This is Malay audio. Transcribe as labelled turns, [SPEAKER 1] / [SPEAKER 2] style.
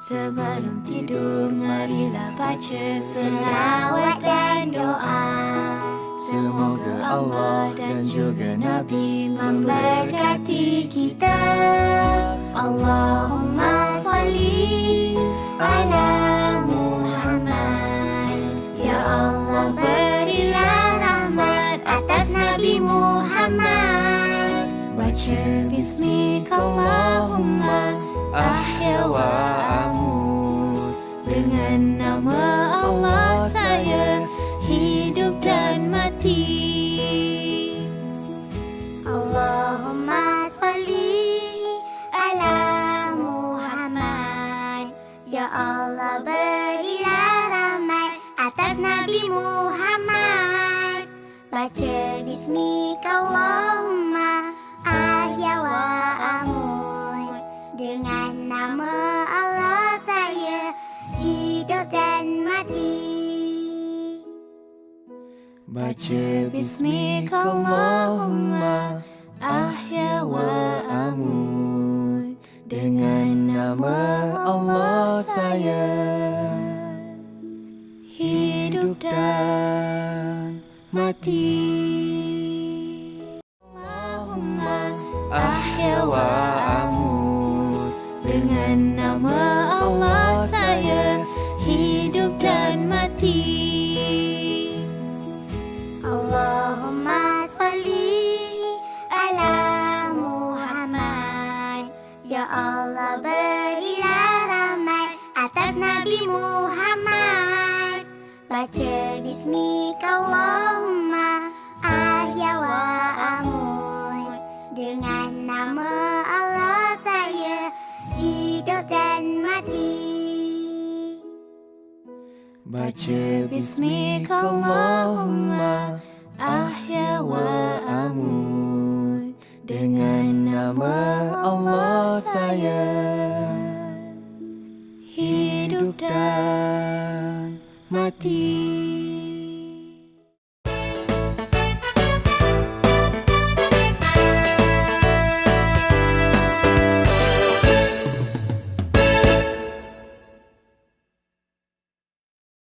[SPEAKER 1] Sebelum tidur marilah baca selawat dan doa. Semoga Allah dan juga Nabi memberkati kita. Allahumma salli ala Muhammad. Ya Allah berilah rahmat atas Nabi Muhammad. Baca bismika Allahumma ahya wa Ya Allah berilah rahmat atas Nabi Muhammad. Baca bismika Allahumma ahya wa amut Dengan nama Allah saya hidup dan mati. Baca bismika Allahumma ahya wa saya. Hidup dan mati. Allahumma ahya wa amut. Dengan nama Allah saya hidup dan mati. Allahumma salli ala Muhammad. Ya Allah atas Nabi Muhammad. Baca bismika Allahumma ahya wa amut Dengan nama Allah saya hidup dan mati. Baca bismika Allahumma ahya wa amut Dengan nama Allah saya dan mati